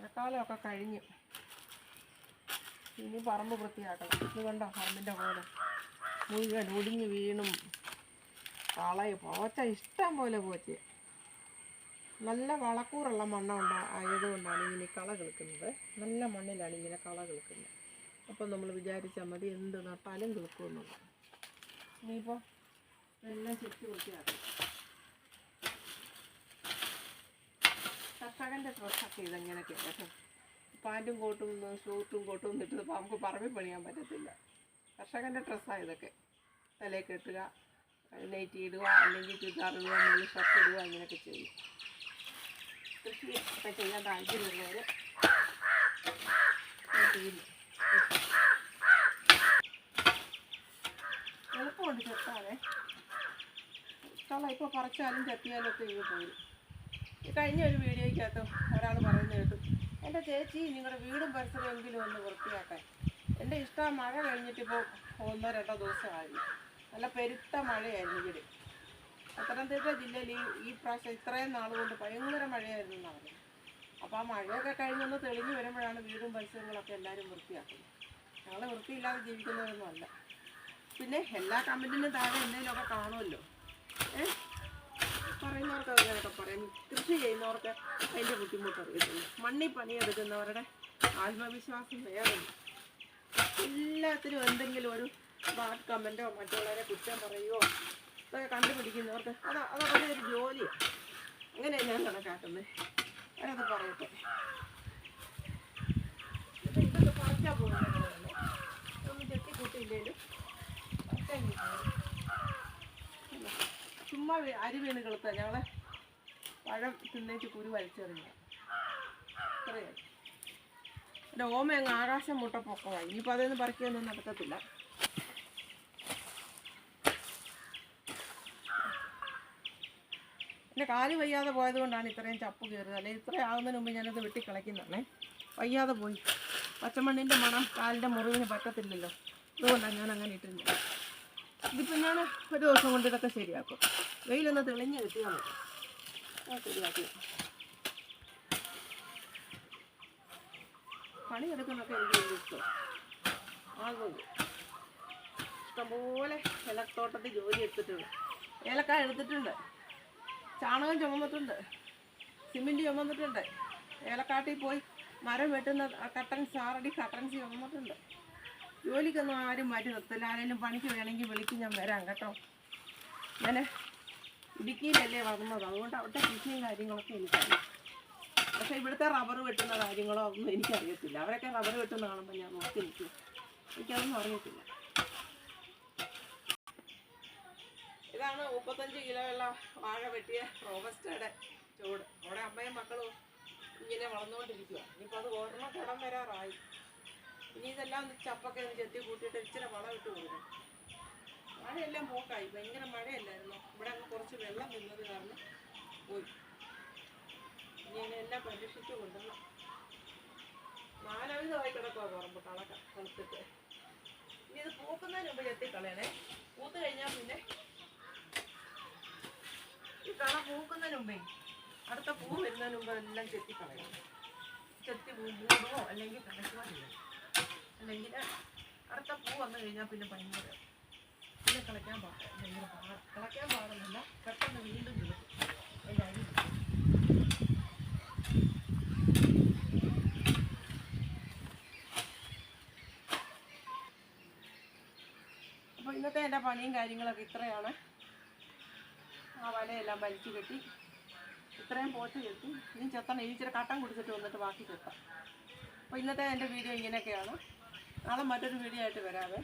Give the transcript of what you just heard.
മഴക്കാലമൊക്കെ കഴിഞ്ഞു. ഇനി പറമ്പ് വൃത്തിയാക്കണം. ഇത് കണ്ടോ? പറമ്പിന്റെ പോലെ. മുഴുവൻ ഒടിഞ്ഞ് വീണും കളയും പോച്ച ഇഷ്ടം പോലെ പോച്ച. നല്ല വളക്കൂറുള്ള മണ്ണുണ്ട. ആയതുകൊണ്ടാണ് ഇങ്ങനെ കള കിളിക്കുന്നത്? നല്ല മണ്ണിലാണ് ഇങ്ങനെ കള കിളിക്കുന്നത്. അപ്പം നമ്മൾ വിചാരിച്ചാൽ മതി എന്ത് നട്ടാലും കിളിക്കുമെന്നുള്ളത്. ഇനിയിപ്പോൾ എല്ലാം ചെത്തി വൃത്തിയാക്കണം. കർഷകന്റെ ഡ്രസ്സൊക്കെ ഇതെങ്ങനെയൊക്കെ കേട്ടോ പാന്റും കോട്ടും ഷൂട്ടും കോട്ടും ഒന്നും ഇട്ടത് നമുക്ക് പറമ്പിൽ പണിയാൻ പറ്റത്തില്ല. കർഷകന്റെ ഡ്രസ്സാണ് ഇതൊക്കെ. തലയിൽ കെട്ടുക നൈറ്റി ഇടുക അല്ലെങ്കിൽ ചുരിദാർ ഇടുക അല്ലെങ്കിൽ ഷർട്ട് ഇടുക അങ്ങനെയൊക്കെ ചെയ്യും. കൃഷി ഒക്കെ ചെയ്യാൻ താല്പര്യമുള്ളവർ എളുപ്പമുണ്ട് ചെത്താതെ കള ഇപ്പോൾ പറിച്ചാലും ചെത്തിയാലും ഒക്കെ ഇത് ഈ കഴിഞ്ഞ ഒരു വീഡിയോയ്ക്കകത്ത് ഒരാൾ പറയുന്നത് കേട്ടു. എന്റെ ചേച്ചി നിങ്ങളുടെ വീടും പരിസരവും എങ്കിലും ഒന്ന് വൃത്തിയാക്കാൻ. എന്റെ ഇഷ്ടം മഴ കഴിഞ്ഞിട്ടിപ്പോൾ ഒന്നോ രണ്ടോ ദിവസമായി. നല്ല പെരുത്ത മഴയായിരുന്നു ഇവിടെ. പത്തനംതിട്ട ജില്ലയിൽ ഈ ഈ പ്രാവശ്യം ഇത്രയും നാൾ കൊണ്ട് ഭയങ്കര മഴയായിരുന്നു എന്നാണ് പറഞ്ഞത് അപ്പോൾ ആ മഴയൊക്കെ കഴിഞ്ഞൊന്ന് തെളിഞ്ഞു വരുമ്പോഴാണ് വീടും പരിസരങ്ങളൊക്കെ എല്ലാവരും വൃത്തിയാക്കുന്നത്. ഞങ്ങൾ വൃത്തിയില്ലാതെ ജീവിക്കുന്നവരൊന്നും അല്ല. പിന്നെ എല്ലാ കമന്റിനും താഴെ എന്തെങ്കിലുമൊക്കെ കാണുമല്ലോ. ഏഹ് പറയുന്നവർക്ക് അങ്ങനെയൊക്കെ പറയും. കൃഷി ചെയ്യുന്നവർക്ക് അതിന്റെ ബുദ്ധിമുട്ട് അറിയത്തില്ല മണ്ണിൽ പണിയെടുക്കുന്നവരുടെ ആത്മവിശ്വാസം വേറെ. എല്ലാത്തിനും എന്തെങ്കിലും ഒരു ബാഡ് കമന്റോ മറ്റുള്ളവരെ കുറ്റം പറയുമോ ഇതൊക്കെ കണ്ടുപിടിക്കുന്നവർക്ക് അത് അതൊക്കെ ഒരു ജോലിയാണ് അങ്ങനെ ഞാൻ കണക്കാക്കുന്നത്. ഞാനത് പറയട്ടെ. ചുമ്മാ അരി വീണ് കിളുത്ത ഞങ്ങളെ പഴം തിന്നേച്ച് കുരു വലിച്ചെറിഞ്ഞ അത്രയായി എന്റെ ഓമ അങ്ങ് ആകാശം മുട്ട പൊക്കമായി ഇനിയിപ്പോൾ അതൊന്നും പറിക്കുകയൊന്നും നടക്കത്തില്ല. എന്റെ കാൽ വയ്യാതെ പോയത് കൊണ്ടാണ് ഇത്രയും ചപ്പ് കയറുക അല്ലെങ്കിൽ ഇത്രയും ആകുന്നതിന് മുമ്പ് ഞാനത് വെട്ടിക്കളയ്ക്കുന്നതാണേ. വയ്യാതെ പോയി. പച്ചമണ്ണിന്റെ മണം കാലിന്റെ മുറിവിന് പറ്റത്തില്ലല്ലോ. അതുകൊണ്ടാണ് ഞാൻ അങ്ങനെ ഇട്ടിരുന്നത്. ഇതിപ്പോൾ ഞാൻ ഒരു ദിവസം കൊണ്ട് ഇതൊക്കെ ശരിയാക്കും. വെയിലൊന്ന് തെളിഞ്ഞ് കിട്ടിയാൽ മതി. ശരിയാക്കി. പണിയെടുക്കുന്നൊക്കെ എനിക്ക് വലിയ ഇഷ്ടം. ഇഷ്ടംപോലെ ഏലത്തോട്ടത്തിൽ ജോലി എടുത്തിട്ടുണ്ട്. ഏലക്കായ എടുത്തിട്ടുണ്ട്. ചാണകം ചുമന്നിട്ടുണ്ട്. സിമെന്റ് ചുമന്നിട്ടുണ്ട്. ഏലക്കാട്ടിൽ പോയി മരം വെട്ടുന്ന കട്ടൻസ് ആറടി കട്ടൻസ് ചുമന്നിട്ടുണ്ട്. ജോലിക്കൊന്നും ആരും മാറ്റി നിർത്തില്ല ആരെങ്കിലും പണിക്ക് വേണമെങ്കിൽ വിളിക്കും ഞാൻ വരാം കേട്ടോ. ഞാൻ ഇടുക്കിയിലല്ലേ വന്നത് അതുകൊണ്ട് അവിടുത്തെ കൃഷിയും കാര്യങ്ങളൊക്കെ എനിക്കറിയാം. പക്ഷേ ഇവിടുത്തെ റബ്ബർ വെട്ടുന്ന കാര്യങ്ങളോ ഒന്നും എനിക്കറിയത്തില്ല. അവരൊക്കെ റബ്ബർ വെട്ടുന്ന കാണുമ്പോൾ ഞാൻ നോക്കി നിൽക്കും. എനിക്കതൊന്നും അറിയത്തില്ല. ഇതാണ് മുപ്പത്തഞ്ച് കിലോയുള്ള വാഴ വെട്ടിയ റോബസ്റ്റയുടെ ചൂട്. അവിടെ അമ്മയും മക്കളും ഇങ്ങനെ വളർന്നുകൊണ്ടിരിക്കുക ഇനിയിപ്പോൾ അത് ഓർമ്മ കുടം വരാറായി. ഇനി ഇതെല്ലാം ഒന്ന് ചപ്പൊക്കെ ഒന്ന് ചെത്തി കൂട്ടിയിട്ട് ഇച്ചിരി വളം ഇട്ട് കൊടുക്കണം മഴയെല്ലാം പോക്കായി. ഭയങ്കര മഴയല്ലായിരുന്നു. ഇവിടെ അങ്ങ് കുറച്ച് വെള്ളം നിന്നത് കാരണം പോയി. ഇനി അതിനെല്ലാം പരീക്ഷിച്ച് കൊണ്ടുവരണം. നാലവിധമായി കിടക്കുക പറമ്പ് കളക്ക കളിച്ചിട്ട്. ഇനി ഇത് പൂക്കുന്നതിന് മുമ്പ് ചെത്തി കളയണേ പൂത്ത് കഴിഞ്ഞാൽ പിന്നെ ഈ കള പൂക്കുന്നതിന് മുമ്പേ അടുത്ത പൂ വരുന്നതിന് മുമ്പ് എല്ലാം ചെത്തി കളയണം ചെത്തി പൂ മൂടുമോ അല്ലെങ്കിൽ ചെയ്യണം അല്ലെങ്കിൽ അടുത്ത പൂ വന്നു കഴിഞ്ഞാൽ പിന്നെ ഭയങ്കര പിന്നെ കളിക്കാൻ പാടില്ല ഭയങ്കര കളിക്കാൻ പാടുന്നില്ല. പെട്ടെന്ന് വീണ്ടും കിടക്കും അപ്പോൾ ഇന്നത്തെ എന്റെ പണിയും കാര്യങ്ങളൊക്കെ ഇത്രയാണ്. ആ വലയെല്ലാം വലിച്ചു കെട്ടി. ഇത്രയും പോത്ത് കെട്ടി. ഇനി ചെത്തണം. ഇനി ഇച്ചിരി കട്ടം കുടിച്ചിട്ട് വന്നിട്ട് ബാക്കി ചെത്താം അപ്പോൾ ഇന്നത്തെ എന്റെ വീഡിയോ ഇങ്ങനെയൊക്കെയാണ്. നാളെ മറ്റൊരു വീഡിയോ ആയിട്ട് വരാവേ.